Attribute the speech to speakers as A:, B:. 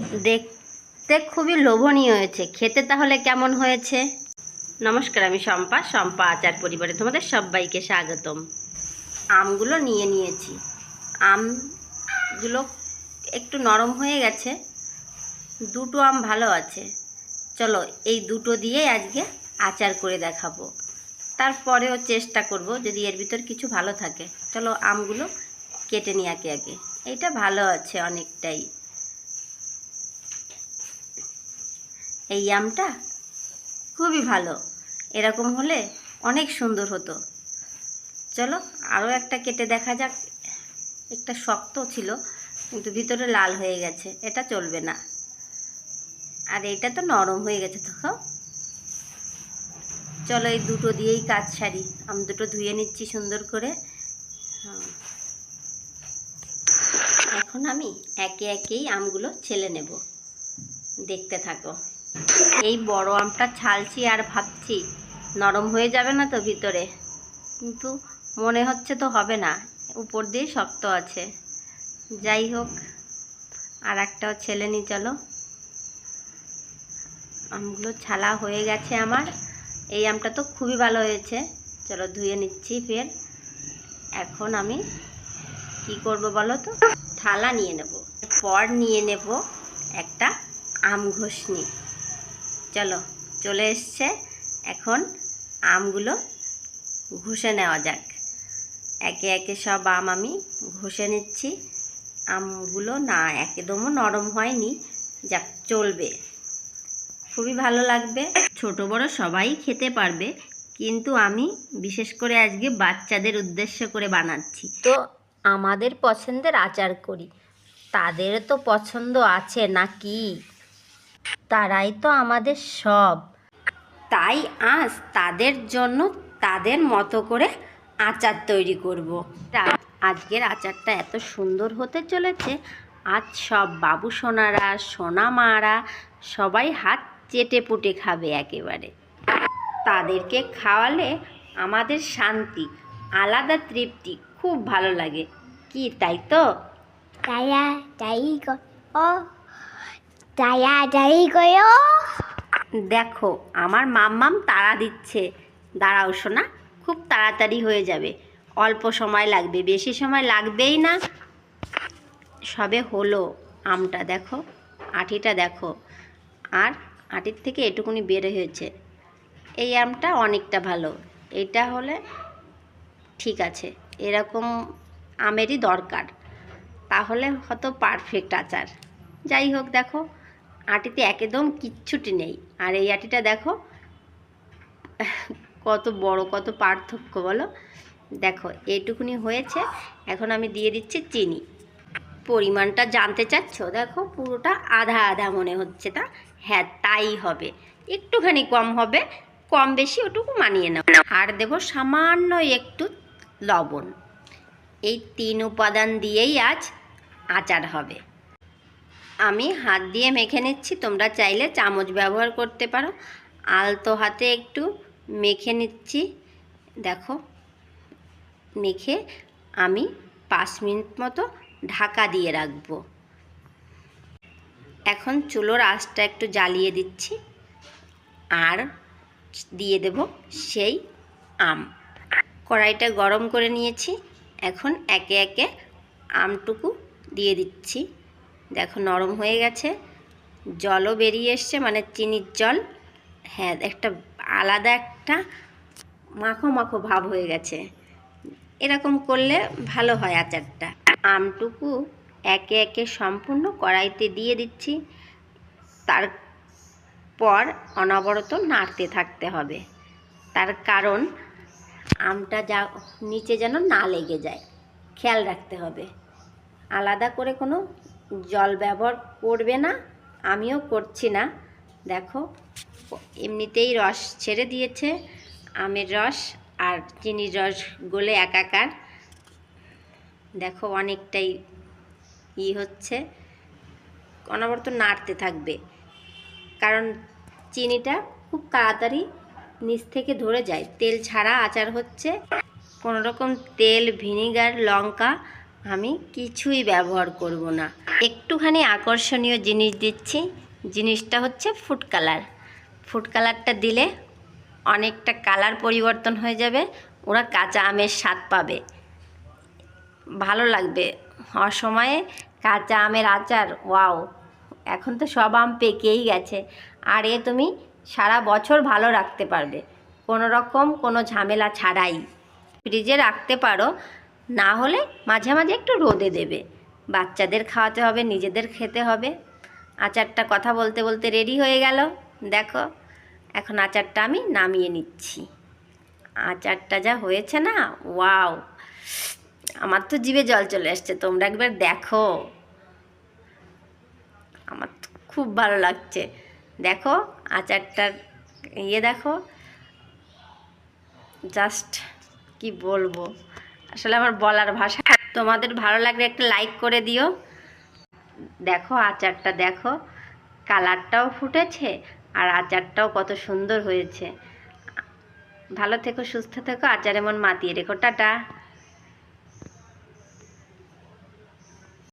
A: দেখতে খুবই লোভনীয় হয়েছে। খেতে তাহলে কেমন হয়েছে? নমস্কার, আমি শম্পা। শম্পা আচার পরিবারে তোমাদের সবাইকে স্বাগতম। আমগুলো নিয়ে নিয়েছি। আমগুলো একটু নরম হয়ে গেছে। দুটো আম ভালো আছে। চলো, এই দুটো দিয়েই আজকে আচার করে দেখাবো। তারপরেও চেষ্টা করব যদি এর ভিতর কিছু ভালো থাকে। চলো, আমগুলো কেটে নিই একে একে। এইটা ভালো আছে অনেকটাই। এই আমটা? খুবই ভালো। এরকম হলে অনেক সুন্দর হতো। চলো আরও একটা কেটে দেখা যাক। একটা শক্ত ছিল, কিন্তু ভিতরে লাল হয়ে গেছে। এটা চলবে না। আর এটা তো নরম হয়ে গেছে তো চলো, এই দুটো দিয়েই কাজ সারি। আমি দুটো ধুয়ে নিচ্ছি সুন্দর করে। হ্যাঁ। এখন আমি একে একেই আমগুলো ছেলে নেব। দেখতে থাকো। এই বড় আমটা ছালছি আর ভাবছি, নরম হয়ে যাবে না তো ভিতরে। কিন্তু মনে হচ্ছে তো হবে না, উপর দিয়ে শক্ত আছে। যাই হোক, আর একটাও ছেলে নি, চলো। আমগুলো ছালা হয়ে গেছে আমার। এই আমটা তো খুবই ভালো হয়েছে। চলো ধুয়ে নিচ্ছি ফের। এখন আমি কি করব বলো তো? থালা নিয়ে নেব। পর নিয়ে নেব একটা আম ঘষনি। চলো, চলে এসছে। এখন আমগুলো ঘষে নেওয়া যাক। একে একে সব আম আমি ঘষে নিচ্ছি। আমগুলো না একদমও নরম হয়নি, যাক, চলবে। খুবই ভালো লাগবে। ছোট বড় সবাই খেতে পারবে, কিন্তু আমি বিশেষ করে আজকে বাচ্চাদের উদ্দেশ্য করে বানাচ্ছি। তো আমাদের পছন্দের আচার করি। তাদের তো পছন্দ আছে নাকি? তারাই তো আমাদের সব তাই আজ তাদের জন্য তাদের মতো করে আচার তৈরি করব। আজকের আচারটা এত সুন্দর হতে চলেছে আজ সব বাবু সোনারা সোনা মারা সবাই হাত চেটে পুটে খাবে একেবারে তাদেরকে খাওয়ালে আমাদের শান্তি আলাদা তৃপ্তি খুব ভালো লাগে কি তাই তো
B: Daya, dai go. Daya, dai
A: দেখো আমার মাম্মাম তাড়া দিচ্ছে। দাঁড়াও শোনা খুব তাড়াতাড়ি হয়ে যাবে। অল্প সময় লাগবে বেশি সময় লাগবেই না। সবে হলো আমটা দেখো আটিটা দেখো। আর আটির থেকে এটুকুনি বের হয়েছে। এই আমটা অনেকটা ভালো। এটা হলে ঠিক আছে এরকম আমেরই দরকার। তাহলে হয়তো পারফেক্ট আচার। যাই হোক দেখো আটিতে একদম কিচ্ছুটি নেই। আর এই আটিটা দেখো, কত বড়, কত পার্থক্য বলো। দেখো, এইটুকুনি হয়েছে, এখন আমি দিয়ে দিচ্ছি চিনি। পরিমাণটা জানতে চাচ্ছ? দেখো, পুরোটা আধা আধা মনে হচ্ছে তা। হ্যাঁ তাই হবে। একটুখানি কম হবে, কম বেশি ওটুকু মানিয়ে নাও। আর দেবো সামান্য একটু লবণ। এই তিন উপাদান দিয়েই আজ আচার হবে। আমি হাত দিয়ে মেখে নিচ্ছি, তোমরা চাইলে চামচ ব্যবহার করতে পারো। আলতো হাতে একটু মেখে নিচ্ছি, দেখো। মেখে আমি পাঁচ মিনিট মতো ঢাকা দিয়ে রাখব। এখন চুলোর আঁচটা একটু জ্বালিয়ে দিচ্ছি, আর দিয়ে দেব সেই আম। কড়াইটা গরম করে নিয়েছি, এখন একে একে আমটুকু দিয়ে দিচ্ছি। দেখো নরম হয়ে গেছে। জলও বেরিয়ে এসছে মানে চিনির জল। হ্যাঁ একটা আলাদা একটা মাখো মাখো ভাব হয়ে গেছে। এরকম করলে ভালো হয় আচারটা। আমটুকু একে একে সম্পূর্ণ কড়াইতে দিয়ে দিচ্ছি। তারপর অনবরত নাড়তে থাকতে হবে। তার কারণ আমটা যা নিচে যেন না লেগে যায়। খেয়াল রাখতে হবে। আলাদা করে কোনো জল ব্যবহার করবে না, আমিও করছি না। দেখো, এমনিতেই রস ছেড়ে দিয়েছে, আমের রস আর চিনির রস গলে একাকার। দেখো, অনেকটাই ই হচ্ছে। অনবরত নাড়তে থাকবে, কারণ চিনিটা খুব তাড়াতাড়ি নিচ থেকে ধরে যায়। তেল ছাড়া আচার হচ্ছে। কোনো রকম তেল, ভিনিগার, লঙ্কা আমি কিছুই ব্যবহার করব না। একটুখানি আকর্ষণীয় জিনিস দিচ্ছি। জিনিসটা হচ্ছে ফুড কালার ফুড কালারটা দিলে অনেকটা কালার পরিবর্তন হয়ে যাবে, ওরা কাঁচা আমের স্বাদ পাবে। ভালো লাগবে। অসময়ে কাঁচা আমের আচার, ওয়াও! এখন তো সব আম পেকেই গেছে। আর এ তুমি সারা বছর ভালো রাখতে পারবে। কোনো রকম কোনো ঝামেলা ছাড়াই। ফ্রিজে রাখতে পারো না হলে মাঝে মাঝে একটু রোদে দেবে। বাচ্চাদের খাওয়াতে হবে, নিজেদের খেতে হবে। আচারটা কথা বলতে বলতে রেডি হয়ে গেল। দেখো, এখন আচারটা আমি নামিয়ে নিচ্ছি। আচারটা যা হয়েছে না, ওয়াও! আমার তো জিভে জল চলে আসছে, তোমরা একবার দেখো। আমার খুব ভালো লাগছে। দেখো, আচারটার ইয়ে দেখো। জাস্ট কি বলব? আসলে আমার বলার ভাষা তোমাদের ভালো লাগলে একটা লাইক করে দিও। দেখো, আচারটা দেখো, কালারটাও ফুটেছে আর আচারটাও কত সুন্দর হয়েছে। ভালো থেকো, সুস্থ থেকো, আচার এমন মাতিয়ে রেখো, টাটা।